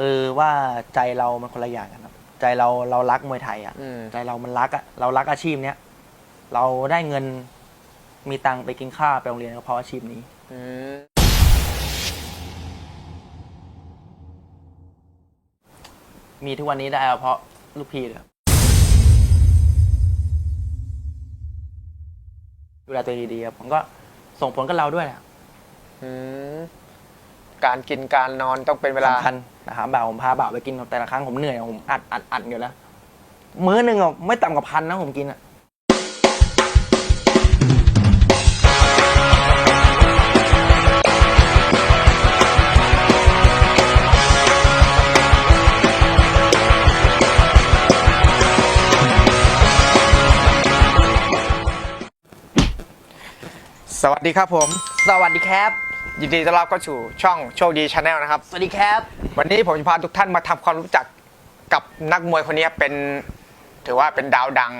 คือว่าใจเรามันคนละอย่างกันครับ ใจเราเรารักมวยไทยอะ อืม ใจเรามันรักอะเรารักอาชีพเนี้ยเราได้เงินมีตังค์ไปกินข้าวไปโรงเรียนก็เพราะอาชีพนี้ อืมมีทุกวันนี้ได้ก็เพราะลูกพี่เลยครับดูแลตัวเองดีๆครับผมก็ส่งผลกับเราด้วยแหละอืมการกินการนอนต้องเป็นเวลาสำคัญ นะครับบ่าวผมพาบ่าวไปกินแต่ละครั้งผมเหนื่อยผมอัดอัดอัดอยู่แล้วมื้อหนึ่งอะไม่ต่ำกว่าพันนะผมกินอะสวัสดีครับผม สวัสดีครับ ยินดีต้อนรับเข้าสู่ช่องโชคดีชาแนลนะครับ สวัสดีครับ วันนี้ผมจะพาทุกท่านมาทำความรู้จักกับนักมวยคนนี้เป็น ถือว่าเป็นดาวดัง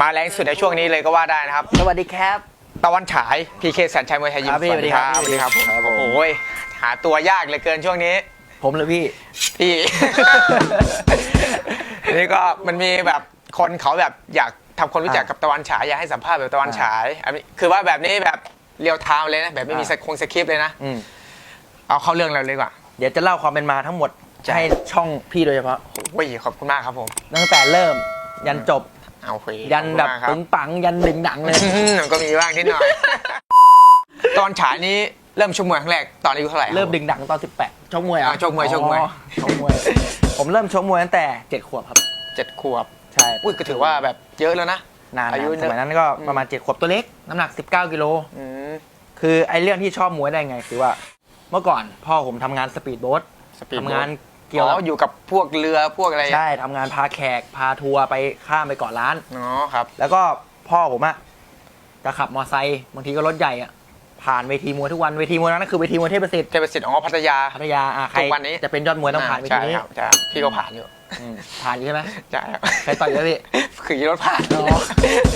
มาแรงสุดในช่วงนี้เลยก็ว่าได้นะครับ สวัสดีครับ ตะวันฉายพีเคแสนชัยมวยไทยยิมครับพี่สวัสดีครับสวัสดีครับผมครับผม โอ้ยหาตัวยากเหลือเกินช่วงนี้ ผมเลยพี่ พี่ นี่ก็มันมีแบบคนเขาแบบอยากทำคนรู้จักอ่ากับตะวันฉายอยากให้สัมภาษณ์แบบตะวันฉายอันนี้คือว่าแบบนี้แบบ เรียวไทม์เลยนะแบบไม่มีอ่าสคงสคริปต์เลยนะอืมเอาเข้าเรื่องเราเลยดีกว่าเดี๋ยวจะเล่าความเป็นมาทั้งหมดใช่ให้ช่องพี่โดยเฉพาะ โอ้ยขอบคุณมากครับผม ตั้งแต่เริ่มยันจบ เอาคุยยันแบบขอปึณงมากปังยันดึงดังเลยครับอืมก็มีบ้างนิดหน่อย ตอนฉายนี้เริ่มชมมวยครั้งแรกตอนอายุเท่าไหร่คบเริ่มดึงดังตอน 18ชกมวยเหรอะอ่าชกมวยชกมวยชกมวย ผมเริ่มชกมวยตั้งแต่เจ็ดขวบครับเจ็ดขวบใช่อุ้ยก็ถือว่าแบบเยอะแล้วนะนานอายุๆสมัยนั้นก็ประมาณเจ็ดขวบตัวเล็กน้ำหนัก 19กิโลอืม คือไอ้เรื่องที่ชอบมวยได้ไง คือว่า เมื่อก่อนพ่อผมทำงานสปีดโบ๊ทสปีดทำโบ๊ทงานเกี่ยวอ๋กัอบอยู่กับพวกเรือพวกอะไรใช่ทำงานพาแขกพาทัวร์ไปข้ามไปเกาะล้าน อ๋อครับ แล้วก็พ่อผมอะจะขับมอไซค์บางทีก็รถใหญ่อะผ่านเวทีมวยทุกวันเวทีมวยนั้นก็คือเวทีมวยเทพประสิทธิ์เทพสิทธิ์อ๋อพัทยา พัทยาอะใครทุกวันนี้ จะเป็นยอดมวยต้องผ่านเวทีใช่นี้ครับใช่พี่ก็ผ่านอยู่อืมผ่านอยู่ใช่ไหมใช่ครับเคยต่อยด้วยพี่ ขี่รถผ่านอ๋อ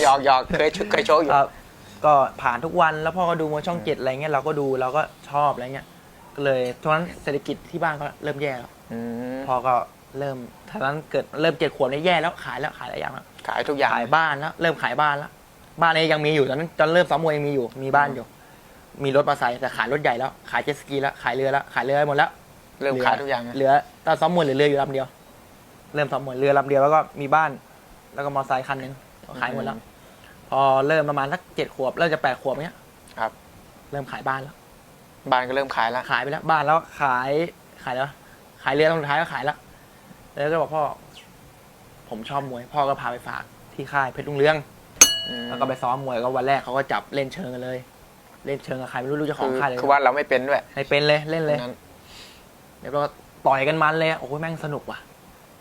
หยอกหยอกเคยชเคยโชว์อยู่ ครับ ก็ผ่านทุกวันแล้วพ่อก็ดูมวยช่องเจ็ดอะไรเงี้ยเราก็ดูเราก็ชอบอะไรเงี้ยก็เลยช่วงนั้นเศรษฐกิจที่บ้านก็เริ่มแย่แล้วอืมพ่อก็เริ่มตอนนั้นเกิดเริ่มเจ็ดขวบเนี่ยแย่แล้วขายแล้วขายหลายอย่างแล้วขายทุกอย่าง ขายบ้านแล้วเริ่มขายบ้านแล้วบ้านเนี่ยยังมีอยู่ตอนนั้นตอนเริ่มซ้อมมวยยังมีอยู่มีบ้านอยู่ มีรถมาใส่แต่ขายรถใหญ่แล้วขายเจ็ตสกีแล้วขายเรือแล้วขายเรือไปหมดแล้ว เริ่มขายทุกอย่างนะเหลือตอนซ้อมมวยเหลือเรืออยู่ลำเดียว เริ่มซ้อมมวยเรือลำเดียวแล้วก็มีบ้าน แล้วก็มอเตอร์ไซค์คันหนึ่งก็ขายหมดแล้ว พอเริ่มประมาณสักเจ็ดขวบเริ่มจะแปดขวบเนี้ยครับ เริ่มขายบ้านแล้ว บ้านก็เริ่มขายแล้วขายไปแล้วบ้านแล้วขายขายแล้ว ขายเรือตรงสุดท้ายก็ขายแล้ว แล้วก็บอกพ่อ ผมชอบมวย พ่อก็พาไปฝากที่ค่ายเพชรลุงเรือง อืมแล้วก็ไปซ้อมมวยก็วันแรกเขาก็จับเล่นเชิงกันเลย เล่นเชิงกับใครไม่รู้รู้เจ้าขคือองค่ายเลยคือว่าเราไม่เป็นด้วยไม่เป็นเลยเล่นเลย นั้นเดี๋ยวเราต่อยกันมันเลยโอ้โหแม่งสนุกว่ะ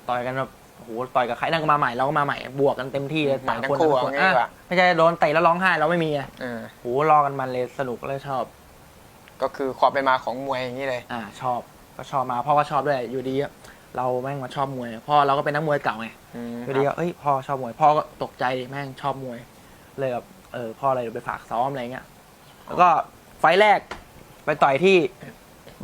ต่อยกันแบบ โอ้โหต่อยกับใครนั่นก็มาใหม่เราก็มาใหม่บวกกันเต็มที่เลยหมายต่างทั้งคนคู่ต่างเอาคนงี้ดีกว่าอะไม่ใช่โดนเตะแล้วร้องไห้เราไม่มีอะเออโอ้โหรอกันมันเลยสนุกเลยชอบ ก็คือความเป็นมาของมวยอย่างนี้เลย อ่า ชอบก็ชอบมาพ่อก็ชอบด้วยอยู่ดีอะเราแม่งมาชอบมวยพ่อเราก็เป็นนักมวยเก่าไงอืมอยู่ดีก็เอ้ยพ่อชอบมวยพ่อก็ตกใจดิแม่งชอบมวย เลยแบบเออพ่ออะไรเดี๋ยวไปฝากซ้อมอะไรเงี้ยแล้วก็ไฟล์แรกไปต่อยที่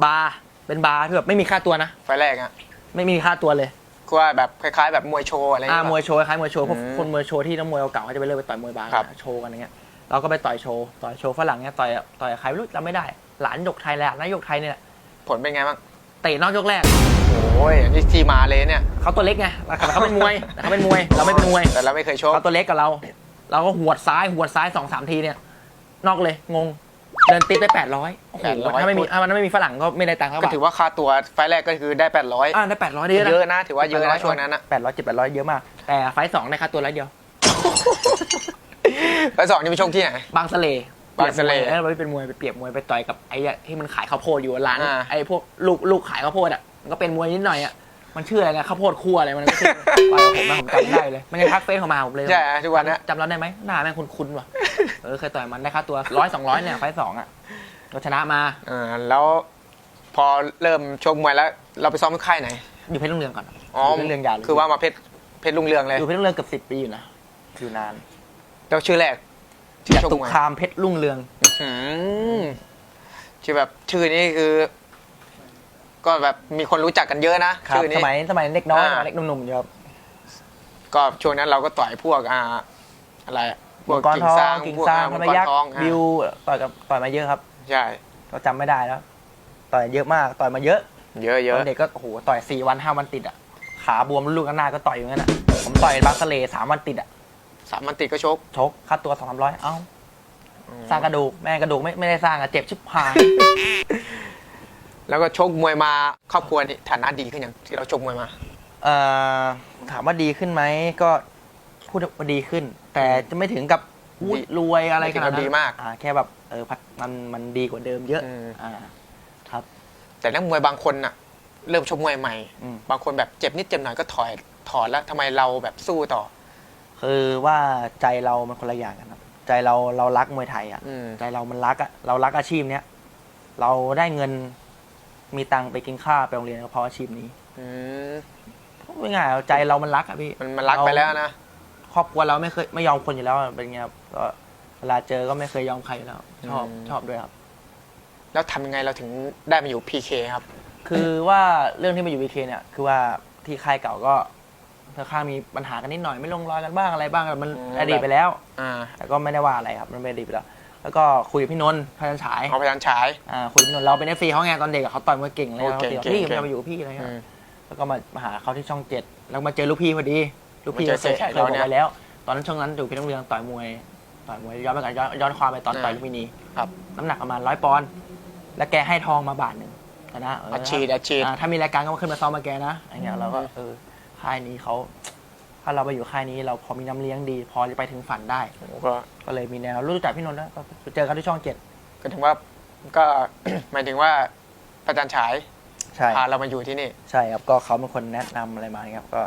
บาร์เป็นบาร์ที่แบบไม่มีค่าตัวนะไฟล์แรกอะไม่มีค่าตัวเลย ก็ว่าแบบคล้ายๆ แบบมวยโชว์อะไรอย่างอ่าเงี้ย มวยโชว์คล้ายมวยโชว์พวกอืมคนมวยโชว์ที่นักมวยเก่าๆเขาจะไปเลิกไปต่อยมวยบาร์ครับโชว์กันอย่างเงี้ยเราก็ไปต่อยโชว์ต่อยโชว์ฝรั่งเนี้ยต่อยต่อยกับใครไม่รู้จำไม่ได้ หลานหยกไทยแหละนายหยกไทยเนี่ยแหละผลเป็นไงบ้างเตะนอกยกแรกโอ้ยนี่ที่มาเลยเนี่ยเขาตัวเล็กไงแต่เขาเป็นมวยแต่เขาเป็นมวยเราไม่เป็นมวย แต่เราไม่เคยโชว์เขาตัวเล็กกับเรา เราก็หวดซ้ายหวดซ้ายสองสามทีเนี่ย นอกเลยงง เดินติดไปแปดร้อยโอ้โหถ้าไม่มีถ้ามันไม่มีฝรั่งก็ไม่ได้ตังค์เขาก็ถือว่าค่าตัวไฟล์แรกก็คือได้ 800 อ่าได้แปดร้อยเยอะเยอะนะถือว่าเยอะนะช่วงนั้นนะแปดร้อยเจ็ดแปดร้อยเยอะมาก แต่ไฟล์สองได้ค่าตัวร้อยเดียว ไฟล์สองนี่ไปชกที่ไหน บางสะเลบางสะเลเออเราไปเป็นมวยไปเปรียบมวยไปต่อยกับไอ้อะที่มันขายข้าวโพดอยู่ร้านอ่า ไอ้พวกลูกลูกขายข้าวโพดอะมันก็เป็นมวยนิดหน่อยอะ มันชื่ออะไรนะข้าวโพดคั่วอะไรมันก็ชื่อต่อยกับผมนะผมจำได้เลย มันยังทักเฟซเข้ามาผมเลยใช่ทุกวันเนี้ยจำเราได้ไหมหน้าแม่งคุ้นๆว่ะเออเคยต่อยมันได้ค่าตัวร้อยสองร้อยเนี่ยไฟล์สองอะเราชนะมาเออแล้วพอเริ่มชกมวยแล้ว เราไปซ้อมที่ค่ายไหนอยู่เพชรลุงเรืองก่อนอ๋ออยู่เพชรลุงเรืองยาวเลยคือว่ามาเพชรเพชรลุงเรืองเลยอยู่เพชรลุงเรืองเกือบสิบปีอยู่นะอยู่นานแล้วชื่อแรกที่จชกตุมวยคามเพชรลุงเรืองอืมชื่อแบบชื่อนี้คือ กก็แบบมีคนรู้จักกันเยอะนะครับ ชื่อสนี้มัยสมัยเด็กน้อยอ่า สมัยเด็กหนุ่มๆอยู่ครับ ก็ช่วงนั้นเราก็ต่อยพวกอ่าอะไรอะพวกมังกรกิ่ทงองซางกิ่งพวกซางอ่พมังมกรยักษ์ทองอะบิวต่อยกับต่อยมาเยอะครับ ใช่ก็จำไม่ได้แล้ว ต่อยเยอะมากต่อยมาเยอะเยอะเยตอะอนเด็กก็โอ้โหต่อยสี่วันห้าวันติดอะขาบวมลูกหน้าก็ต่อยอยู่งั้นอะผมต่อยบาสเลสามวันติดอะสามมันติดก็ชกชกค่าตัวสองสามร้อยเอ้าสร้างกระดูกแม่งกระดูกไม่ไม่ได้สร้างอะเจ็บชิบหาย แล้วก็ชกมวยมาครอบครัวนี่ฐานะดีขึ้นยังที่เราชกมวยมา เอ่อถามว่าดีขึ้นไหมก็พูดว่าดีขึ้น แต่จะไม่ถึงกับอุ๊ยดีรวยอะไรไม่ถึขงนากัดบนั้นดีมาก อ่าแค่แบบเออพัฒมันมันดีกว่าเดิมเยอะอืมอ่าครับ แต่นักมวยบางคนน่ะ เริ่มชกมวยใหม่ อืม บางคนแบบเจ็บนิดเจ็บหน่อยก็ถอยถอนแล้วทำไมเราแบบสู้ต่อ คือว่าใจเรามันคนละอย่างกันครับ ใจเราเรารักมวยไทยอะ อืม ใจเรามันรักอะเรารักอาชีพเนี้ยเราได้เงิน มีตังค์ไปกินข้าวไปโรงเรียนก็เพราะอาชีพนี้อืมพูดง่ายๆใจเรามันรักอะพี่มันมันรักไปแล้วนะ ครอบครัวเราไม่เคยไม่ยอมคนอยู่แล้วอะเป็นไงครับก็เวลาเจอก็ไม่เคยยอมใครอยู่แล้ว ชอบอืม ชอบด้วยครับ แล้วทำยังไงเราถึงได้มาอยู่ PK ครับ คือว่าเรื่องที่มาอยู่วีเคเนี่ย คือว่าที่ค่ายเก่าก็ค่อนข้างมีปัญหากันนิดหน่อยไม่ลงรอยกันบ้างอะไรบ้างมันอืม อดีตไปแล้ว อ่า แต่ก็ไม่ได้ว่าอะไรครับ มันเป็นอดีตไปแล้ว แล้วก็คุยกับพี่นนท์พันฉายเอาพยานฉาย อ่าคุยกับพี่นนท์เราเป็นเอฟซีเขาไงตอนเด็กอะเขาต่อยมวยเก่งเลยโอ้เขาเก่งติดเก่งพี่เก่งจะมาอยู่กับพี่อะไรเงี้อืยมแล้วก็มามาหาเขาที่ช่องเจ็ดแล้วมาเจอลูกพี่พอดี ลูกพี่มาเจอเคยเสียแขกเคยบอกเราเนี่ยไปแล้ว ตอนนั้นช่วงนั้นอยู่เพชรบุรีต่อยมวยต่อยมวยย้อนไปกันย้อนย้อนความไปตอนอ่าต่อยลุมพินีครับ น้ำหนักประมาณร้อยปอนด์แล้วแกให้ทองมาบาทหนึ่งนะเอาชีพอาชีพอ่าถ้ามีรายการก็มาขึ้นมาซ้อมมาแกนะอย่างเงี้ยเราก็เออค่ายนี้เขา ถ้าเราไปอยู่ค่ายนี้เราพอมีน้ำเลี้ยงดี พอจะไปถึงฝันได้ ผมก็ก็เลยมีแนวรู้จักพี่นนท์แล้วก็ไปเจอกันที่ช่องเจ็ดก็ถึงว่าก็ หมายถึงว่าพระจันทร์ฉายใช่ พาเรามาอยู่ที่นี่ ใช่ครับก็เขาเป็นคนแนะนำอะไรมาครับก็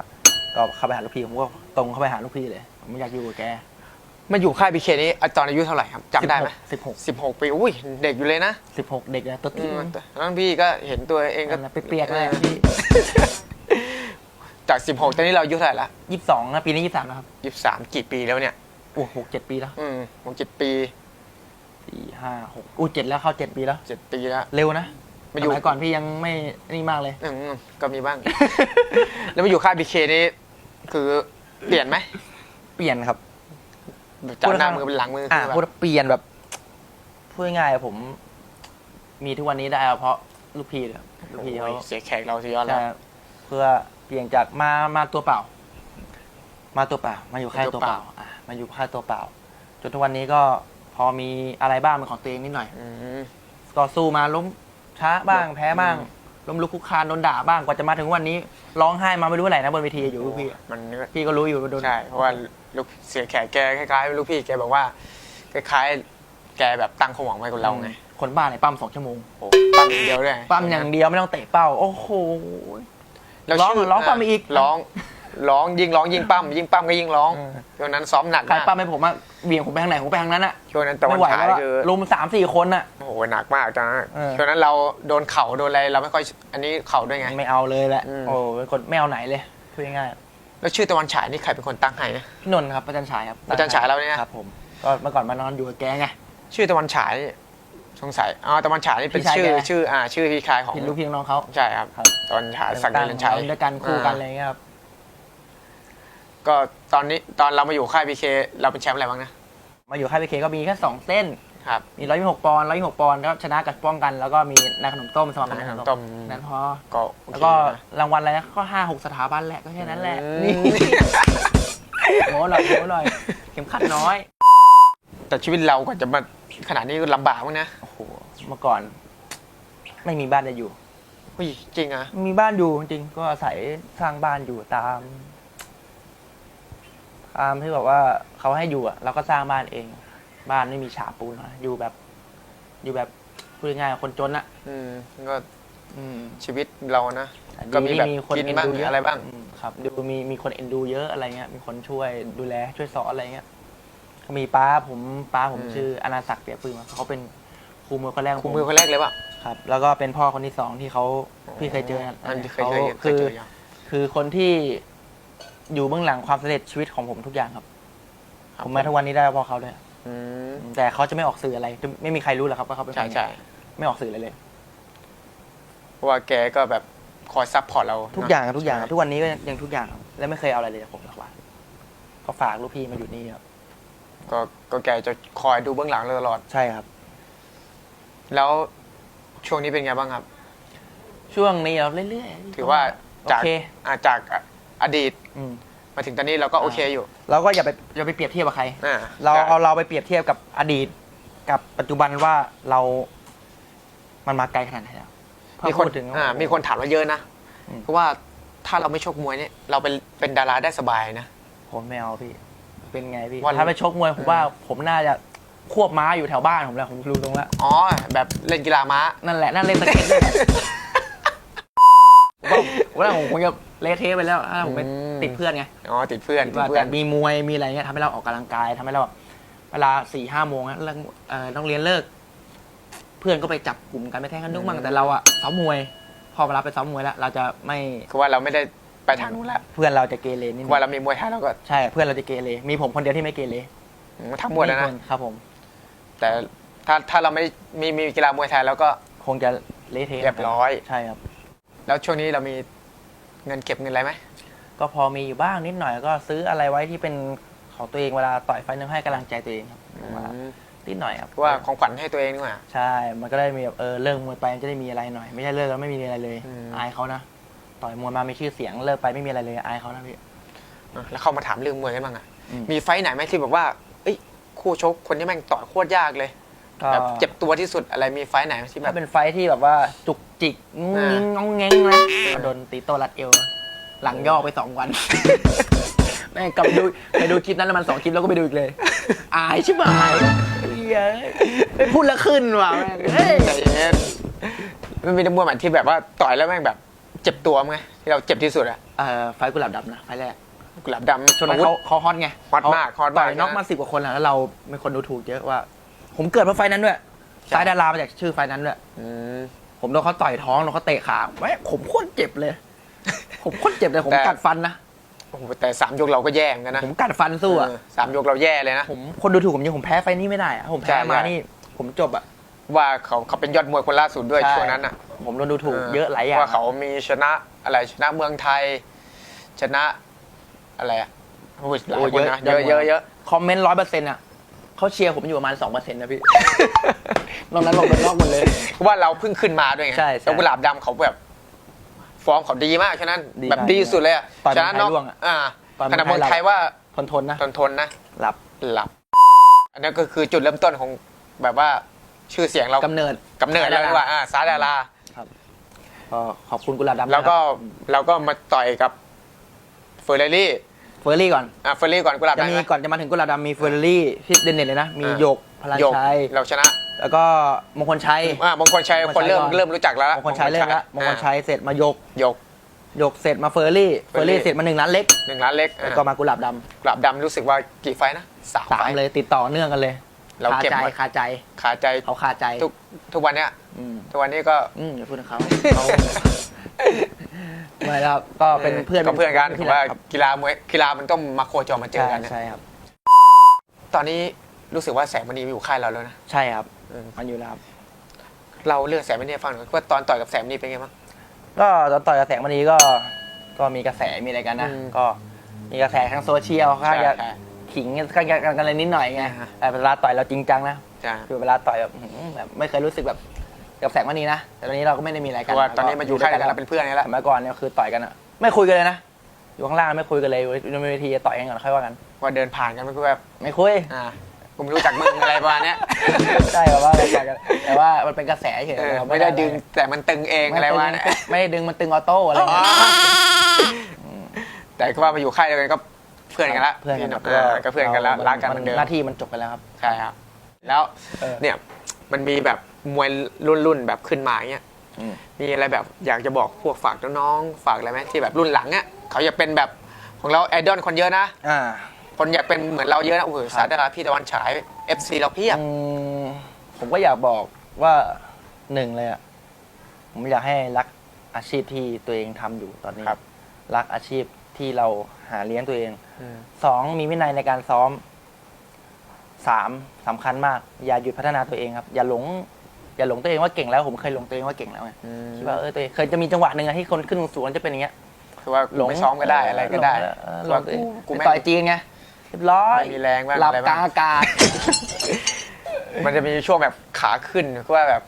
ก็เข้าไปหาลูกพี่ผมก็ตรงเข้าไปหาลูกพี่เลยผมอยากอยู่กับแกมาอยู่ค่าย PK นี้อะตอนอายุเท่าไหร่ครับจำได้ไหมสิบหกสิบหกปีอุ้ยเด็กอยู่เลยนะสิบหกเด็กนะตัวอืติ้งมแต่นั้นพี่ก็เห็นตัวเองก็นั่นนะเปียกๆเลยพี่ จากสิบหกตอนนี้เราอายุเท่าไหร่ละยี่สิบสองนะปีนี้ยี่สิบสามนะครับยี่สิบสามกี่ปีแล้วเนี่ย โอ้หกเจ็ดปีแล้วอืมหกเจ็ดปีสี่ห้าหกอู้เจ็ดแล้วเข้าเจ็ดปีแล้ว เจ็ดปีแล้ว เร็วนะมาอยู่ สมัยก่อนพี่ยังไม่นี่มากเลย อืมก็มีบ้าง แล้วมาอยู่ค่าย PK นี้คือเปลี่ยนไหมเปลี่ยนครับ จากพูดหน้าง่ายมือเป็นหลังมืออ่าคือแบบพูดเปลี่ยนแบบพูดง่ายๆผม มีทุกวันนี้ได้เพราะลูกพี่เลยครับลูกพี่เขาโอ้ยเสียแขกเราสุดยอดแล้จะวเพื่อเปลี่ยนจากมามาตัวเปล่า มาตัวเปล่า มาอยู่ค่ายตัวเปล่าอะมาอยู่ค่ายตัวเปล่า จนทุกวันนี้ก็พอมีอะไรบ้างเป็นของตัวเองนิดหน่อยอืมก็สู้มาล้มช้าบ้างอืมแพ้บ้างล้มลุกคลุกคลานโดนด่าบ้างกว่าจะมาถึงวันนี้ร้องไห้มาไม่รู้อะไหรนะบนเวทีอยู่ลูกพี่อะมันก็พี่ก็รู้อยู่ว่าโดนใช่เพราะว่าลูกเสียแขกแกคล้ายๆลูกพี่แกบอกว่าคล้ายๆแกแบบตั้งความหวังไว้กับเราไงคนบ้าเนี่ยปั้มสองชั่วโมงโอ้ปั้มอย่างเดียวเลยปั้มอย่างเดียวไม่ต้องเตะเป้า โอ้โห แล้วร้องชื่ร้องปั้มอีก ร้อง ร้องยิ่งร้องยิ่งปั้มยิ่งปั้มก็ยิ่งร้องเออช่วงนั้นซ้อมหนักใครมากปั้มให้ผมอะเบี่ยงผมไปทางไหนผมไปทางนั้นอะช่วงนั้นตะวันไม่ไหวฉายแล้วอะคือลุมสามสี่คนอะ โอ้โหหนักมากตอนนั้นเออ ช่วงนั้นเราโดนเข่าโดนอะไรเราไม่ค่อยอันนี้เข่าด้วยไง ไม่เอาเลยแหละอืม โอ้เป็นคนไม่เอาไหนเลยพูดง่ายแล้วชื่อตะวันฉายนี่ใครเป็นคนตั้งให้นะ ๆพี่นนท์ครับประจันฉายครับประจันฉายเราเนี่ย ครับผมก็เมื่อก่อนมานอนอยู่กับแกไงชื่อตะวันฉาย สงสัยอ๋อตะวันฉายนี่เป็นพี่ชายชื่อแก ชื่ออ่าชื่อพี่ชายของพี่ลูกพี่น้องเขา ใช่ครับครับ ตะวันฉายสักดิ์เรือนชัยตั้งด้วยกันคู่กันอะไรเงี้ยครับก็ตอนนี้ตอนเรามาอยู่ค่ายพีเคเราเป็นแชมป์อะไรบ้างนะมาอยู่ค่ายพีเคก็มีแค่สองเส้น ครับมีร้อยยี่หกปอนด์ร้อยยี่หกปอนด์ก็ชนะกับป้องกัน แล้วก็มีนายขนมต้มสมัครนายขนมขนมต้ต้มมนั้นพอก็โอแล้วเคก็นะ รางวัลอะไรนะก็ห้าหกสถาบันแหละก็แค่นั้นแหละอืม นี่โม้หน่อยโม้หน่อยเข็มขัดน้อย แต่ชีวิตเรากว่าจะมา ขนาดนี้ก็ลำบากมั้งนะโอ้โหเมื่อก่อน ไม่มีบ้านจะอยู่ผู้หญิงจริงอะมีบ้านอยู่จริงๆก็อาศัยสร้างบ้านอยู่ตามตามที่แบบว่าเขาให้อยู่อะเราก็สร้างบ้านเอง บ้านไม่มีฉาบปูนนะอยู่แบบ อยู่แบบพูดง่ายๆคนจนอะ อืมก็อืม ชีวิตเรานะแต่ก็มีดีแบบที่คนกินเอ็นบ้างดูเยอะอะไรบ้างมครับ ดูมีมีคนเอ็นดูเยอะอะไรเงี้ย มีคนช่วยดูแลช่วยสอนอะไรเงี้ยก็ มีป้าผมป้าผมอืม ชื่ออนันต์ศักดิ์เปียปืนเขาเป็นครูมือคนแรกขงคู่ผมือคนแรกเลยป่ะ ครับ แล้วก็เป็นพ่อคนที่สองที่เขาพี่เคยเจออันที่เคยขาเคยเคคืยอเจอยัง คือคนที่อยู่เบื้องหลังความสำเร็จชีวิตของผมทุกอย่างครับผมมาทุกวันนี้ได้เพราะเขาด้วยอืมแต่เขาจะไม่ออกสื่ออะไร ไม่มีใครรู้หรอกครับว่าเขาเป็นใช่คนใช่ไม่ออกสื่ออะไรเลย เพราะว่าแกก็แบบคอยซัพพอร์ตเราทุกเนะอย่างครับทุกอย่างครับใช่ทุกวันนี้ก็ยังทุกอย่างครับและไม่เคยเอาอะไรเลยจากผมสักวันก็ฝากลูกพี่มาอยู่นี่ครับ ก็ก็แกจะคอยดูเบื้องหลังเราตลอด ใช่ครับ แล้วช่วงนี้เป็นไงบ้างครับ ช่วงนี้เราเรื่อยๆถือว่าโอจากเคอ่าจากอดีตอืมมาถึงตอนนี้เราก็โอเคอยู่เราก็อย่าไปอย่าไปเปรียบเทียบกับใคร อ่าเราเอาเราไปเปรียบเทียบกับอดีต กับปัจจุบันว่าเรา มันมาไกลขนาดไหนแล้วพอมีคนพูดถึง อ่ามีคนถามเราเยอะนะอืม เพราะว่าถ้าเราไม่ชกมวยเนี่ย เราเป็นเป็นดาราได้สบายนะผมไม่เอาพี่ เป็นไงพี่วันถ้าไปชกมวยผมว่าผมน่าจะควบม้าอยู่แถวบ้านผมแล้วผมรู้ตรงแล้วอ๋อ แบบเล่นกีฬาม้า นั่นแหละนั่นเล่นสเก็ตด้วยผมว่าผมคงจะเละเทะไปแล้วถ้าผมไปอืมติดเพื่อนไงอ๋อติดเพื่อนติดติดว่าเพื่อแต่นมีมวยมีอะไรเงี้ยทำให้เราออกกำลังกายทำให้เราเวลาสี่ห้าโมงนะเลิกเอ่อต้องเรียนเลิก เพื่อนก็ไปจับกลุ่มกันไปแทงกันนุกมั่งแต่เราอะซ้อมมวย พอเวลาไปซ้อมมวยแล้ว เราจะไม่คือว่าเราไม่ได้ ไปทางนู้นละเพื่อนเราจะเกเรนิดคือนึว่างเรามีมวยไทยเราก็ใช่เพื่อนเราจะเกเรมีผมคนเดียวที่ไม่เกเรอืมทำมวยแล้วมีนะคนครับผม แต่ถ้าถ้าเราไม่มีมีกีฬามวยไทยแล้วก็คงจะเละเทะเรียบร้อยใช่ครับ แล้วช่วงนี้เรามีเงินเก็บเงินอะไรไหมก็พอมีอยู่บ้างนิดหน่อยก็ซื้ออะไรไว้ที่เป็นของตัวเองเวลาต่อยไฟนึงให้กำลังใจตัวเองครับว่านิดหน่อยครับคือว่าของขวัญให้ตัวเองดีกว่าใช่ มันก็ได้มีแบบเออเลิกมวยไปมันจะได้มีอะไรหน่อย ไม่ใช่เลิกแล้วไม่มีอะไรเลยอืมอายเขานะ ต่อยมวยมามีชื่อเสียงเลิกไปไม่มีอะไรเลยอายเขานะพี่ อะแล้วเข้ามาถามเรื่องมวยกันบ้างอะ อืม มีไฟท์ไหนไหมที่แบบว่า เอ้ย คู่ชกคนนี้แม่งต่อยโคตรยากเลยก็แบบเจ็บตัวที่สุดอะไรมีไฟท์ไหนที่แบถ้าบ เป็นไฟท์ที่แบบว่าจุกจิกงุ้งงิ้งงองแงงนะก็โดนตีโต้รัดเอว หลังย่อไปสองวัน แม่งกลับไปดูไปดูคลิปนั้นแล้วมันสองคลิปแล้วก็ไปดูอีกเลย อายชิบหายเฮ้ยไปพูดแล้วขึ้นว่ะแม่งเฮ้ย ใจเย็นมันมีนักมวยใหม่ที่แบบว่าต่อยแล้วแม่งแบบ เจ็บตัวมั้ยที่เราเจ็บที่สุดอะเอ่อไฟท์กุหลาบดำนะไฟท์แรกกุหลาบดำช่วงนั้นอาวุธ เขาเขาฮอตไงฮอตมากฮอตมากต่อยน็อกมาสิบกว่าคนอะแล้วเราเป็นคนดูถูกเยอะว่า ผมเกิดเพราะไฟท์นั้นด้วยใช่สายดารามาจากชื่อไฟท์นั้นด้วยอืม ผมโดนเขาต่อยท้องโดนเขาเตะขาแม่งผมโคตรเจ็บเลย ผมโคตรเจ็บเลยผมแต่ กัดฟันนะโอ้โหแต่สามยกเราก็แย่เหมือนกันนะผมกัดฟันสู้อะเออสามยกเราแย่เลยนะ ผมคนดูถูกผมยังผมแพ้ไฟท์นี้ไม่ได้อะผมใช่แพ้มาใช่ นี่ผมจบอะ ว่าเขาเขาเป็นยอดมวยคนล่าสุดด้วยใช่ ช่วงนั้นอะผมโดนดูถูกเยอะหลายอย่างว่าเขามีชนะอะไรชนะเมืองไทย ชนะอะไรอะโอ้ยหลายคนนะเยอะเยอะเยอะ คอมเมนต์ร้อยเปอร์เซ็นต์อะเขาเชียร์ผมอยู่ประมาณสองเปอร์เซ็นต์นะพี่ นอกนั้นลงเป็นนอกหมดเลยเพราะว่าเราเพิ่งขึ้นมาด้วยไงใช่ใช่แล้วกุหลาบดำเขาแบบ ฟอร์มเขาดีมากฉะนั้น ดีแบบมากดีสุดเลยอะต่อยฉะนั้นเมืองไทยเนาะร่วงอะอ่าต่อยขณะเมืเมือองงไทยไทยว่าทนทนๆนะทนทนๆนะ หลับ หลับ อันนั้นก็คือจุดเริ่มต้นของแบบว่า ชื่อเสียงเรากำเนิดกำเนิดแล้วดีกว่าอ่าสาดาราก็ขอบคุณกุหลาบดำแล้วก็นะครับเราก็มาต่อยกับเฟอร์เรรี่ เฟอร์รี่ก่อนอ่าเฟอร์รี่ก่อนกุหลาบจะดำมีนะก่อนจะมาถึงกุหลาบดำมีเฟอร์รี่ที่เด่นๆเลยนะ มีอ่าหยกพลันโยกชัยเราชนะแล้วก็มงคลชัยอ่ามงคลชัยมงคลชัยคนเริ่มก่อนเริ่มรู้จักแล้วมงคลชัยเริ่มละมงคลชัยเสร็จมาหยกโยกหยกเสร็จมาเฟอร์รี่เฟอร์รี่เฟอร์รี่เสร็จมาหนึ่งล้านเล็กหนึ่งล้านเล็กแล้วก็มากุหลาบดกุหลาบดำรู้สึกว่ากี่ไฟล์นะสามำสามไฟล์เลยติดต่อเนื่องกันเลย เราคาเก็บใจไว้คาใจขาใจเขาคาใจทุกทุกวันเนี้ยอืมทุกวันนี้ก็ อืมอย่าพูดถึงเขาเขาไม่แล้วครับก็เป็นเพื่อนก็เพื่อนกันพี่ว่าครับกีฬามวยกีฬามันต้องมาโคจรมาเจอใช่กันเนี่ยใช่ครับ ตอนนี้รู้สึกว่าแสงมณีอยู่ค่ายเราแล้วนะใช่ครับอืมมันอยู่แล้วครับเราเรื่องแสงมณีให้ฟังหน่อยว่าตอนต่อยกับแสงมณีเป็นไงบ้างก็ตอนต่อยกับแสงมณีก็ ก็มีกระแสมีอะไรกันนะอืมก็มีกระแสทางโซเชียลค่าใช่จะใช่ ขิงกันกันกันอะไรนิดหน่อยไงอ่าฮะแต่เวลาต่อยเราจริงจังนะใช่คือเวลาต่อยแบบอื้อหือแบบไม่เคยรู้สึกแบบกับแสงมณีนะ แต่ตอนนี้เราก็ไม่ได้มีอะไรเพกันราะว่าตอนนี้มาอยู่ค่ายเดียวกันแล้เราเป็นเพื่อนกันแล้วเมื่อก่อนเนี่ยคือต่อยกันอะไม่คุยกันเลยนะ อยู่ข้างล่างไม่คุยกันเลยอยู่ในเวทีต่อยกันก่อนค่อยว่ากัน ว่าเดินผ่านกันมันก็แบบไม่คุย อ่ากูไม่รู้จักมึง อะไรประมาณเนี้ยใช่แบบว่าเราต่อยกันแต่ว่ามันเป็นกระแสเฉยเออเราไม่ได้ดึงแต่มันตึงเองไม่อะไรได้ประดึมางณเนี้ยไม่ได้ดึงมันตึงออโต้อะไรอ๋อเงี้ยแต่ก็ว่ามาอยู่ค่ายเดียวกันก็ เพื่อนกันละเพื่อนกันอ่าก็เพื่อนกันแล้วรักกันเหมือนเดิมหน้าที่มันจบไปแล้วครับใช่ครับ แล้วเออเนี่ยมันมีแบบมวยรุ่นรุ่นๆแบบขึ้นมาอย่างเงี้ยอืมมีอะไรแบบอยากจะบอกพวกฝากน้องๆฝากอะไรไหมที่แบบรุ่นหลังเนี่ยเขาอยากเป็นแบบของเราไอดอลคนเยอะนะอ่าคนอยากเป็นเหมือนเราเยอะนะโอ้โหสาดาราพี่ตะวันฉาย FC เราเพียบอืมผมก็อยากบอกว่าหนึ่งเลยอะผมอยากให้รักอาชีพที่ตัวเองทำอยู่ตอนนี้ครับรักอาชีพ ที่เราหาเลี้ยงตัวเองสองมีวินัยในการซ้อมสามสำคัญมาก อย่าหยุดพัฒนาตัวเองครับ อย่าหลง อย่าหลงตัวเองว่าเก่งแล้ว ผมเคยหลงตัวเองว่าเก่งแล้วไงอืมคิดว่าเออตัวเองเคยจะมีจังหวะหนึ่งอะที่คนขึ้นสูงๆจะเป็นอย่างเงี้ย คือว่ากูไม่ซ้อมก็ได้อะไรก็ได้เออคือหลว่างตัวเองกูไปไม่ต่อยจีนไงเรียบร้อยไม่มีแรงบ้างหลับอะไรกบ้าลางงอากาศ มันจะมีช่วงแบบขาขึ้นคือว่าแบบ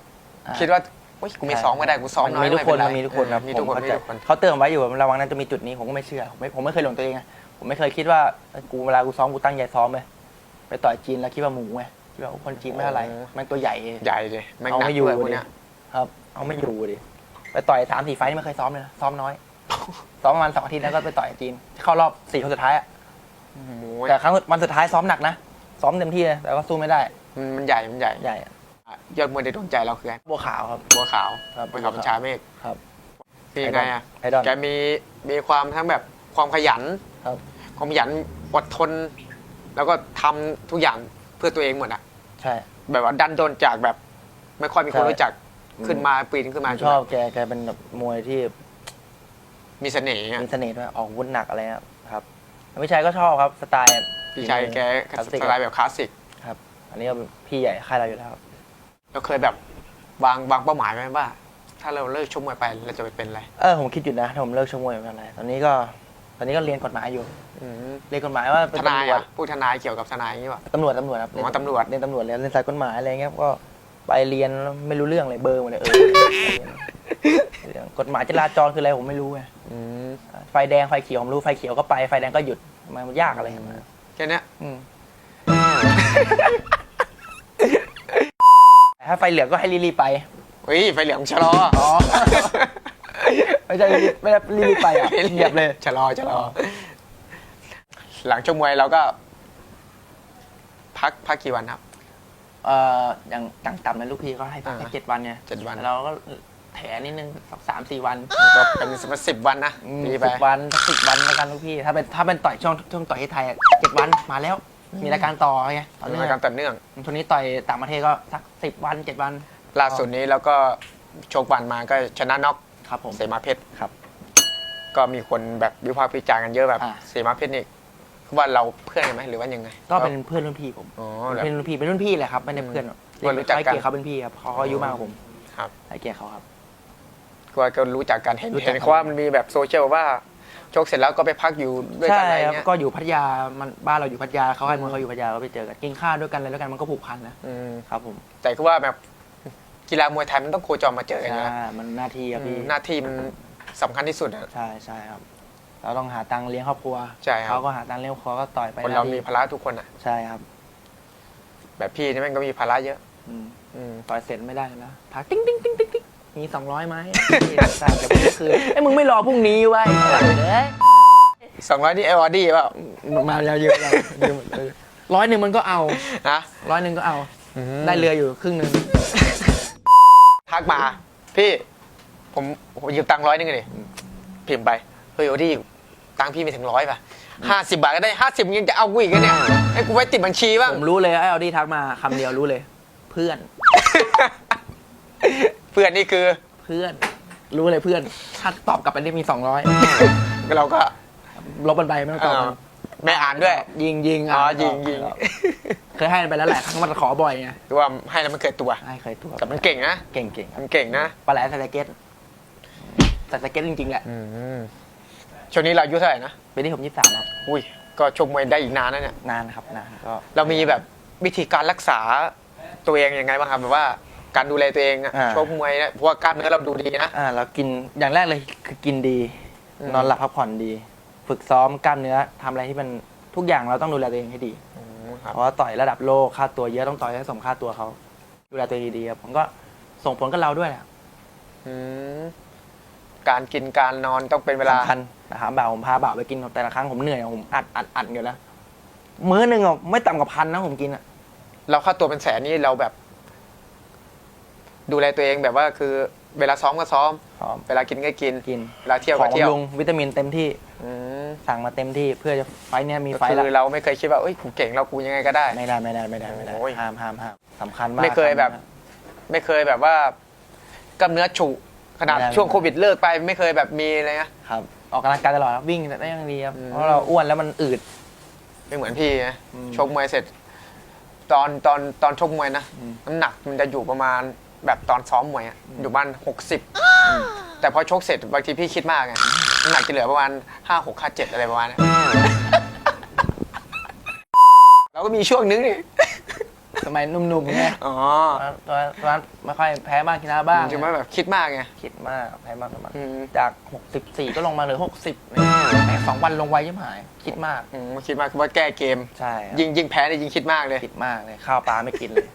อ่า คิดว่าโอ๊ยกูไม่ซ้อมก็ได้กูซ้อมมันน้อยมีทุกคนไเป็มันมีทุกคนครับมีทุกคนผมมีเข้าใจทุกคนเขาเตือนไว้อยู่ว่าระวังนั้นจะมีจุดนี้ผมก็ไม่เชื่อผมไม่ผมไม่เคยหลงตัวเองไงผมไม่เคยคิดว่าเอ้ยกูเวลากูซ้อมกูตั้งใจซ้อมเลยไปต่อยจีนแล้วคิดว่าหมูไงคิดว่าโอ้คนจีนไม่เท่าไหร่มันตัวใหญ่ ใหญ่เลยแม่งเอาหนักไม่อยู่ด้วยพวกดิเนี้ยครับ เอาไม่อยู่ดิไปต่อยสามสี่ไฟต์นี่ไม่เคยซ้อมเลยนะซ้อมน้อย ซ้อมประมาณสองอาทิตย์แล้วก็ไปต่อยจีน เข้ารอบสี่คนสุดท้ายอะหมูแต่ครั้งวันสุดท้ายซ้อมหนักนะซ้อมเต็มที่เลยแต่ก็สู้ไม่ได้มันมันใหญ่มันใหญ่ ใหญ่อะ ยอดมวยในดวงใจเราคือไงบัวขาวครับ บัวขาวครับบัวขาวบัญชาเมฆครับเป็นยังไงอะไอดอล แกมีมีความทั้งแบบความขยัน ครับ ความขยันอดทน แล้วก็ทำทุกอย่างเพื่อตัวเองหมดอะ ใช่ แบบว่าดันโดนจากแบบ ไม่ค่อยมีคนใช่ รู้จักขึ้นมาปีนขึ้นผมามชอบแกแกเป็นแบบมวยที่มีเสน่ห์อะมีเสน่ห์ด้วยออกอาวุธหนักอะไรครับครับพี่ชัยก็ชอบครับสไตล์พี่ชายแกคลาสสิกสไตล์แบบคลาสสิก ครับ อันนี้ก็เป็นพี่ใหญ่ค่ายเราอยู่แล้วครับ เราเคยแบบวางวางเป้าหมายไว้ว่า ถ้าเราเลิกชกมวยไปเราจะไปเป็นอะไรเออผมคิดอยู่นะถ้าผมเลิกชกมวยเป็นอะไรตอนนี้ก็ตอนนี้ก็เรียนกฎหมายอยู่อืมเรียนกฎหมายว่าเป็นทนายตำรวจอะพูดทนายเกี่ยวกับทนายอย่างนี้ป่ะ ตำรวจตำรวจครับอ๋อตำรวจ เรียนตำรวจเรียนเรียนสายกฎหมายอะไรเงี้ยก็ไปเรียนแล้วไม่รู้เรื่องเลยเบอร์หมดเลยเออเรื่องกฎหมายจราจรคืออะไรผมไม่รู้ไงอืมไฟแดงไฟเขียวผมรู้ไฟเขียวก็ไปไฟแดงก็หยุดมันยากอะไรกันมาแค่เนี้ย อืมแต่ ถ้าไฟเหลืองก็ให้รีบๆไปเฮ้ยไฟเหลืองชะลออ๋อ ไม่ใช่รีบไม่ได้รีบๆไปอะเหยียบเลย ชะลอชะลอ หลังชกมวยเราก็ พักพักกี่วันครับ เอ่ออย่างต่ำๆนะลูกพี่ก็ให้พักแค่อ่าเจ็ดวันไงเจ็ดวัน เราก็แถนิดนึงสักสามสี่วันก็เป็นสมสิบวันนะอืมดีไป สิบวันสักสิบวันแล้วกันลูกพี่ ถ้าเป็นถ้าเป็นต่อยช่วงช่วงต่อยที่ไทยอะเจ็ดวันมาแล้ว มีรายการต่อไงต่อมีเนื่องรายการต่อเนื่องช่วงนี้ต่อยต่างประเทศก็สักสิบวันเจ็ดวันล่าสุดนี้แล้วก็โชควันมาก็ชนะน็อกครับผม เสมาเพชรครับก็มีคนแบบวิพากษ์วิจารณ์กันเยอะแบบอ่า เสมาเพชรนี่ว่าเราเพื่อนกันไหมหรือว่ายังไงก็เป็นเพื่อนรุ่นพี่ผมอ๋อเป็นแบบเพื่อนรุ่นพี่เป็นรุ่นพี่แหละครับไม่ได้เพื่อนหรอกว่ารู้จักกัน ให้เกียรติเขาเป็นพี่ครับเขาอายุมากกว่าผมครับให้เกียรติเขาครับ ก็ก็รู้จักกันเห็นรู้จักกันเห็นเขาว่ามันมีแบบโซเชียลว่าโชคเสร็จแล้วก็ไปพักอยู่ด้วยกัใช่นอะไรครับเงี้ยก็อยู่พัทยามันบ้านเราอยู่พัทยาเขาให้มวยเขาอยู่พัทยาก็ไปเจอกันกินข้าวด้วยกันอะไรด้วยกันมันก็ผูกพันนะอืมครับผมแต่ก็ว่าแบบกีฬามวยไทยมันต้องโคจรมาเจอกันใช่นะมันหน้าที่ครับอืพี่มหน้าที่มันสำคัญที่สุดอะ ใช่ใช่ครับ เราต้องหาตังค์เลี้ยงครอบครัวใช่ครับ เขาก็หาตังค์เลี้ยงครอบครัวก็ต่อยไปคนเราหที่มีภาระทุกคนอะใช่ครับแบบพี่นี่แม่งก็มีภาระเยอะ อืมอืมต่อยเสร็จไม่ได้นะทักติ๊งติ๊งติ๊งติ๊งติ๊ง มีสองร้อยไหมใช่เดี๋ยวพรุ่งนี้คืนไอ้ยมึงไม่รอพรุ่งนี้ไว้เลยสองร้อยนี่ไอวอดี้เปล่ามาเยอะเยอะเยอะหมดเลยร้อยหนึ่งมันก็เอานะร้อยหนึ่งก็เอา ได้เรืออยู่ครึ่งหนึ่งทักมา พี่ ผมผมยืมตังค์ร้อยนึงเลยพิมพ์ไป เฮ้ยวอดี้ตังค์พี่ไม่ถึงร้อยป่ะห้าสิบบาทก็ได้ห้าสิบยังจะเอากูอีกอะเนี่ยให้กูไว้ติดบัญชีบ้างผมรู้เลยไอ้ออดี้ทักมาคำเดียวรู้เลย เพื่อน เพื่อนนี่คือเพื่อน รู้เลยเพื่อน ถ้าตอบกลับไปได้มีสองร้อยเราก็ลบมันไปไม่ต้องตอบเออไม่อ่านด้วย ยิงยิงอ๋ออะยิงยิงเคยให้มันไปแล้วแหละครั้งมันขอบ่อยไงคือว่าให้แล้วมันเกิดตัวให้เคยตัวแต่มันเก่งนะเก่งเก่งมันเก่งนะปลาไหลใส่สเก็ตใส่สเก็ตจริงๆแหละช่วงนี้เราอายุเท่าไหร่นะปีนี้ผมยี่สิบสามครับอุ้ยก็ชกมวยได้อีกนานนะเนี่ยนานนะครับนานก็เรามีแบบวิธีการรักษาตัวเองยังไงบ้างครับแบบว่า การดูแลตัวเองอะชกมวยเนี่ยเพราะว่ากล้ามเนื้อเราดูดีนะ อ่าเรากินอย่างแรกเลยคือกินดี อืม นอนหลับพักผ่อนดี ฝึกซ้อมกล้ามเนื้อทำอะไรที่มันทุกอย่างเราต้องดูแลตัวเองให้ดีครับเพราะว่าต่อยระดับโลกค่าตัวเยอะต้องต่อยให้สมค่าตัวเขาดูแลตัวเองดีๆครับผมก็ส่งผลกับเราด้วยแหละอืมการกินการนอนต้องเป็นเวลา สำคัญนะครับบ่าวผมพาบ่าวไปกินแต่ละครั้งผมเหนื่อยผมอัดอัดอัดอยู่แล้วมื้อหนึ่งอะไม่ต่ำกว่าพันนะผมกินอะเราค่าตัวเป็นแสนนี่เราแบบ ดูแลตัวเองแบบว่าคือเวลาซ้อมก็ซ้อมซ้อมเวลากินก็กิน กินเวลาเที่ยวขอก็งเที่ยวบำรุงวิตามินเต็มที่อืมสั่งมาเต็มที่เพื่อจะไฟท์เนี้ยมีก็ไฟท์คืละอเราไม่เคยคิดว่าเอ้ยกูเก่งเรากูยังไงก็ได้ ไม่ได้ไม่ได้ไม่ได้ไม่ได้โอ้ยห้ามห้ามห้ามสำคัญมากไม่เคยแบบไม่เคยแบบว่ากล้ามเนื้อฉุขนาดไม่ได้ ช่วงโควิดเลิกไปไม่เคยแบบมีเลยนะ ครับ ออกกำลังกายตลอดครับวิ่งได้อย่างดีครับอืม เพราะเราอ้วนแล้วมันอืด ไม่เหมือนพี่นะอืมชกมวยเสร็จ ตอนตอนตอนชกมวยนะอืม น้ำหนักมันจะอยู่ประมาณ แบบตอนซ้อมมวยอะอยู่บ้านหกสิบแต่พอชกเสร็จบางทีพี่คิดมากไงน้ำหนักจะเหลือประมาณห้าหกห้าเจ็ดอะไรประมาณเนี้ยเราก็มีช่วงนึงนี่สมัยหนุ่มๆไงอ๋อตอนตอนนั้นไม่ค่อยแพ้บ้างชนะบ้างจริงๆว่าแบบคิดมากไง คิดมากแพ้มากประมาณอืม จาก 64 ก็ลงมาเหลือ 60แม่งสองวันลงไวยิ่งหาย คิดมาก อืมคิดมากว่าแก้เกม ใช่ครับยิงยิงแพ้เนี่ยยิงคิดมากเลย คิดมากเลยข้าวปลาไม่กินเลย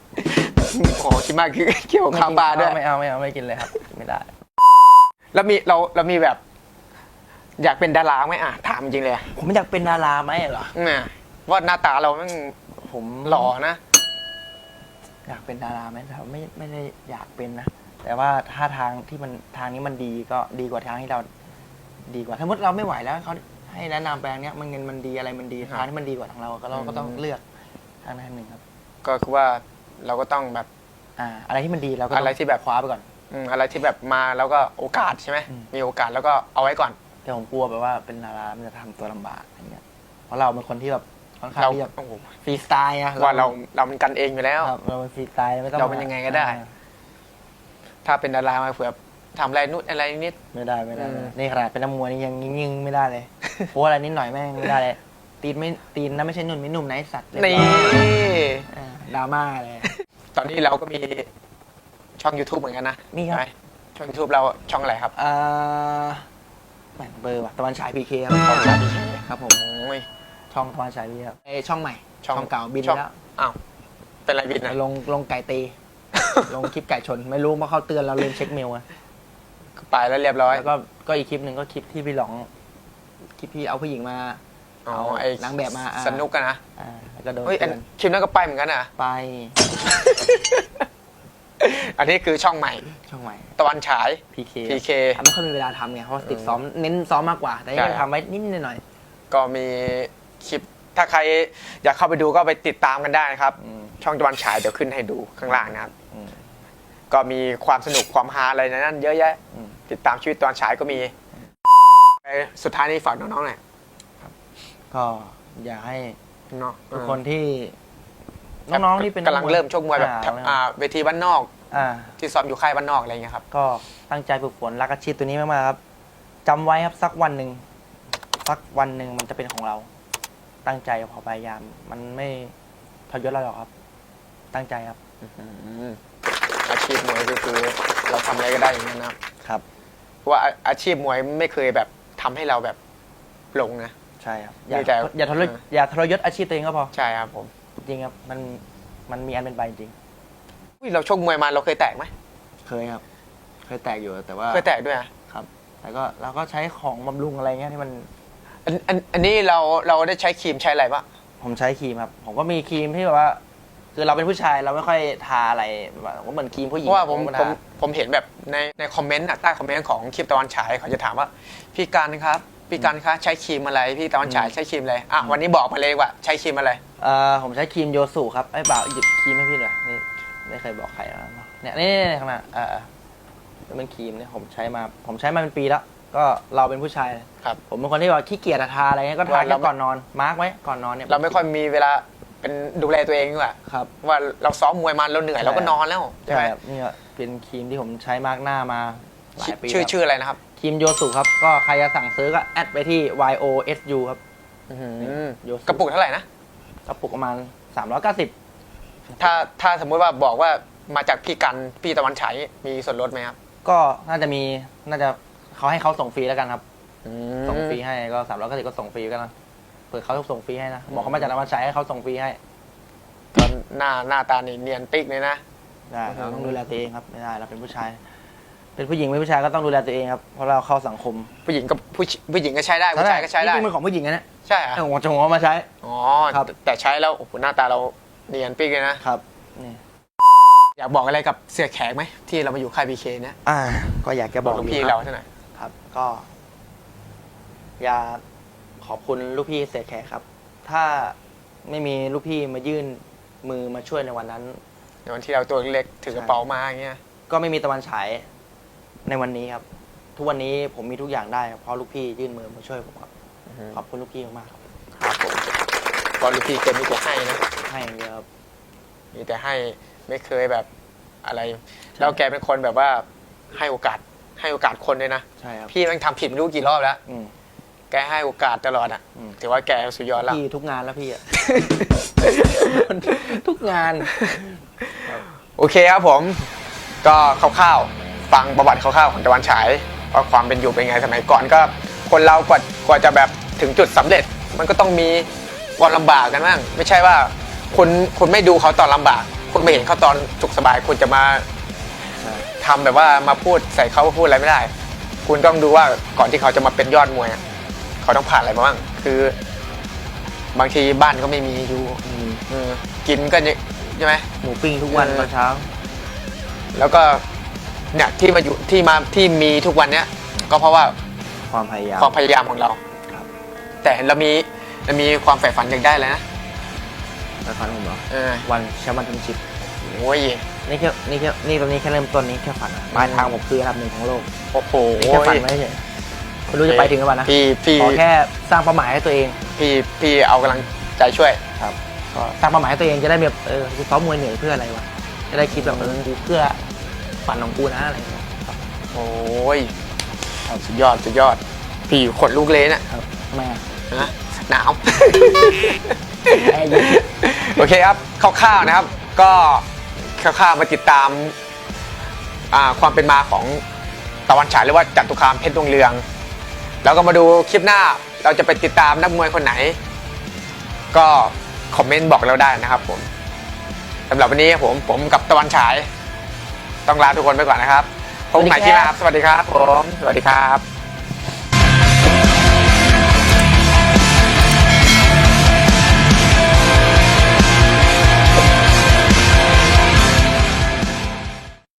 โอ้โหคิดมากคือเกี่ยวกับข้าวปลาด้วยไม่เอาไม่เอาไม่กินเลยครับไม่ได้แล้วมีเราเรามีแบบ อยากเป็นดาราไหมอะถามจริงเลยผมอยากเป็นดาราไหมเหรอเนี่ยว่าหน้าตาเราแม่งผมหล่อนะอยากเป็นดาราไหมแต่ว่าไม่ไม่ได้อยากเป็นนะแต่ว่าถ้าทางที่มันทางนี้มันดีก็ดีกว่าทางที่เราดีกว่าถ้ามุติเราไม่ไหวแล้วเขาให้แนะนำไปทางเนี้ยมันเงินมันดีอะไรมันดีครับทางที่มันดีกว่าทางเราก็เราก็ต้องอืมเลือกทางนั้นหนึ่งครับ ก็คือว่า เราก็ต้องแบบอ่าอะไรที่มันดีเราก็ต้งอะไรที่แบบ คว้าไปก่อน อืมอะไรที่แบบมาแล้วก็โอกาสใช่ไหมอืม มีโอกาสแล้วก็เอาไว้ก่อน แต่ผมกลัวแบบว่าเป็นดารามันจะทำตัวลำบากอย่างเงี้ยเพราะเราเป็นคนที่แบบค่อนข้างเราที่แบบโอ้โหฟรีสไตล์อะว่าเราเราเป็นกันเองอยู่แล้ว ครับเราเป็นฟรีสไตล์ไม่ต้องเราเป็นยังไงก็ได้ อ่าถ้าเป็นดารามาเผื่อทำอะไรนู่นอะไรนิดไม่ได้ไม่ได้อืม นี่ขนาดเป็นนักมวยนี่ยังยิงๆไม่ได้เลยโพสอะไรนิดหน่อยแม่งไม่ได้เลยตีนไม่ตีนนะไม่ใช่นุ่นไม่นุ่มนะไอสัตว์เรียบนี่ร้อยอ่าดราม่าเลย ตอนนี้เราก็มีช่อง YouTube เหมือนกันนะมีครับ ใช่ไหช่อง YouTube เราช่องอะไรครับอ่าแหม่งเบอร์ว่ะตะวันฉายพีเคครับช่องชาบีเคครับผมโอ้ย ช่องตะวันฉายพีครับเอยช่องใหม่ ช่องช่องเก่าบินช่ไปองแล้วอ้าว เป็นไรบินนะ ลงลงไก่ตี ลงคลิปไก่ชน ไม่รู้ว่าเขาเตือนเราลืมเช็คเมลอะไปแล้วเรียบร้อย แล้วก็ก็อีกคลิปหนึ่งก็คลิปที่พี่หลองคลิปพี่เอาผู้หญิงมาอ๋อ เอาไอ้นางแบบมาอ่าสนุกกันนะอ่าแล้วก็โดนเฮ้ยอันเตือนคลิปนั้นก็ไปเหมือนกันอะไป อันนี้คือช่องใหม่ ช่องใหม่ ตะวันฉาย PK PK อะไม่ค่อยมีเวลาทำไงเพราะติดซ้อมเน้นซ้อมมากกว่า แต่ใช่ ยังทำไว้นิดๆหน่อยก็มีคลิปถ้าใครอยากเข้าไปดูก็ไปติดตามกันได้นะครับๆอืมช่องตะวันฉายเดี๋ยวขึ้นให้ดูข้างล่างนะครับอืมก็มีความสนุกความฮาอะไรในนั้นเยอะแยะอืมติดตามชีวิตตอนฉายก็มีเอ้ยสุดท้ายนี้ฝากน้องๆหน่อย ก็อยากให้เนาะทุกคนที่น้องๆที่เป็นกำลังเริ่มชกมวยแบบอ่าอ่าเวทีบ้านนอกอ่าที่ซ้อมอยู่ค่ายบ้านนอกอะไรอย่างเงี้ยครับ ก็ตั้งใจฝึกฝนรักอาชีพตัวนี้มากๆครับจำไว้ครับสักวันหนึ่งสักวันหนึ่งมันจะเป็นของเรา ตั้งใจพอพยายาม มันไม่ทรยศเราหรอกครับ ตั้งใจครับอาชีพมวยก็คือ เราทำอะไรก็ได้อย่างนั้นนะครับ ครับ เพราะว่าอาอาชีพมวยไม่เคยแบบทำให้เราแบบหลงนะใช่ครับอย่ามีแต่อย่าทรยศเออ อย่าทรยศอาชีพตัวเองก็พอ ใช่ครับผมจริงครับ มันมันมีอันเป็นไปจริงอุ๊ยเราชกมวยมาเราเคยแตกไหมเคยครับ เคยแตกอยู่แต่ว่าเคยแตกด้วยอะครับ แต่ก็เราก็ใช้ของบำรุงอะไรเงี้ยที่มันอันอันอันนี้เราเราได้ใช้ครีมใช้อะไรบ้างผมใช้ครีมครับ ผมก็มีครีมที่แบบว่า คือเราเป็นผู้ชายเราไม่ค่อยทาอะไรแบบว่าเหมือนครีมผู้หญิเพงราะว่าผมก็ผทามผมเห็นแบบในในคอมเมนต์อะใต้คอมเมนต์ของคลิปตะวันฉายเขาจะถามว่าพี่การครับ พี่การคะใช้ครีมอะไร พี่ตะวันฉายใช้ครีมอะไรอะวันนี้บอกมาเลยว่า ใช้ครีมอะไรเอ่อผมใช้ครีมโยสุครับไอ้บ่าวหยิบครีมให้พี่เลยนี่ไม่เคยบอกใครนะเนี่ยนี่นี่นี่ข้างหน้าเออเออนี่เป็นครีมเนี่ยผมใช้มา ผมใช้มาเป็นปีแล้ว ก็เราเป็นผู้ชาย ครับ ผมเป็นคนที่ว่าขี้เกียจอะทาอะไรเงี้ยก็ทาว่าแค่เราก่อนนอนมาร์กไว้ก่อนนอนเนี่ยเราไม่ค่อยมีเวลาเป็นดูแลตัวเองดีกว่าครับ ว่าเราซ้อมมวยมาเราเหนื่อยใช่เราก็นอนแล้วใช่ไหมครับนี่ก็เป็นครีมที่ผมใช้มาร์กหน้ามาหลายปีชื่อแล้วชื่ออะไรนะครับ ครีมโยสุครับ ก็ใครจะสั่งซื้อก็แอดไปที่ yosu ครับโยสุกระปุกเท่าไหร่นะ กระปุกประมาณ 390 ถ้าถ้าสมมุติว่าบอกว่ามาจากพี่กันพี่ตะวันฉายมีส่วนลดไหมครับก็น่าจะมีน่าจะเขาให้เขาส่งฟรีแล้วกันครับ ส่งฟรีให้ก็สามร้อยเก้าสิบก็ส่งฟรีก็นะเปิดเขาส่งฟรีให้นะบอกเขามาจากนวัดชัยให้เขาส่งฟรีให้ตอนหน้าหน้าตานี่เนียนปิ๊กเลยนะได้อืมเราต้องดูแลตัวเองครับไม่ได้เราเป็นผู้ชาย เป็นผู้หญิงเป็นผู้ชายก็ต้องดูแลตัวเองครับเพราะเราเข้าสังคมผู้หญิงก็ผู้ชผู้หญิงก็ใช้ได้ผู้ชายก็ใช้ได้นี่เป็นของผู้หญิงนะเนี่ยใช่เหรอแต่ผมจะผมเอามาใช้ อ๋อครับ แต่ใช้แล้วโอ้โหหน้าตาเราเนียนปิ๊กเลยนะครับนี่อยากบอกอะไรกับเสียแขกไหมที่เรามาอยู่ค่ายบีเคเนี่ยอ่า ก็อยากจะบบออกกลูกอยู่พี่คเรารับใช่ไหมครับ ก็ อยากขอบคุณลูกพี่เสียแขกครับ ถ้าไม่มีลูกพี่มายื่นมือมาช่วยในวันนั้นในวันที่เราตัวเล็กๆถือกระเป๋ามาอย่างเงี้ยก็ไม่มีตะวันฉาย ในวันนี้ครับ ทุกวันนี้ผมมีทุกอย่างได้ครับเพราะลูกพี่ยื่นมือมาช่วยผมครับขอบคุณลูกพี่มากๆครับครับผมก็ลูกพี่เคยมีแต่ให้นะให้อย่างเดียวครับมีแต่ให้ไม่เคยแบบอะไร แล้วแกเป็นคนแบบว่าให้โอกาสให้โอกาสคนด้วยนะใช่ครับพี่แม่งทำผิดไม่รู้กี่รอบแล้ว อืม แกให้โอกาสตลอดอะอืม ถือว่าแกสุดยอดแล้ว พี่ทุกงานแล้วพี่อะ ทุกงาน โอเคครับผม ก็คร่าวๆ ฟังประวัติคร่าวๆของตะวันฉายว่าความเป็นอยู่เป็นไงสมัยก่อนก็ คนเรากว่ากว่าจะแบบถึงจุดสำเร็จ มันก็ต้องมีความลำบากกันบ้างไม่ใช่ว่าคุณคุณไม่ดูเขาตอนลำบาก คุณไม่เห็นเขาตอนสุขสบาย คุณจะมาใช่ทำแบบว่ามาพูดใส่เขาพูดอะไรไม่ได้ คุณต้องดูว่าก่อนที่เขาจะมาเป็นยอดมวยอะเขาต้องผ่านอะไรมาบ้างคือบางทีบ้านก็ไม่มีอยู่อืมเออกินก็เนี่ยใช่ไหมหมูปิ้งทุกวันเออตอนเช้า แล้วก็ เนี่ยที่มาอยู่ที่มาที่มีทุกวันเนี้ยก็เพราะว่าความพยายาม ความพยายามของเรา ครับ แต่เรามีเรามีความใฝ่ฝันอยากได้เลยนะแต่ฝันผมเหรอ เออวันแชมป์วันแชมเปี้ยนชิพโอ้ยนี่แค่นี่แค่นี่ตอนนี้แค่เริ่มต้นนี้แค่ฝันนะปลายทางผมคืออันดับหนึ่งของโลกโอ้โหนี่แค่ฝันไม่เฉยไม่รู้จะไปถึงหรือเปล่านะพี่พี่ขอแค่สร้างเป้าหมายให้ตัวเอง พี่พี่เอากำลังใจช่วยครับก็สร้างเป้าหมายให้ตัวเองจะได้แบบเออกูซ้อมมวยเหนื่อยเพื่ออะไรวะจะได้คิดแบบเออกูเพื่อ ฝันของกูนะอะไรอย่างเงี้ยครับโอ้ยสุดยอดสุดยอด พี่ขนลูกเลยน่ะครับทำไมอะนะหนาวแอร์เย็นโอเคครับคร่าวๆนะครับ ก็คร่าวๆมาติดตามอ่าความเป็นมาของตะวันฉายหรือว่าจัตุคามเพชรดวงเรือง แล้วก็มาดูคลิปหน้าเราจะไปติดตามนักมวยคนไหน ก็คอมเมนต์บอกเราได้นะครับผมสำหรับวันนี้ผมผมกับตะวันฉาย ต้องลาทุกคนไปก่อนนะครับพบกันใหม่ที่หน้าครับสวัสดีครับผม สวัสดีครับ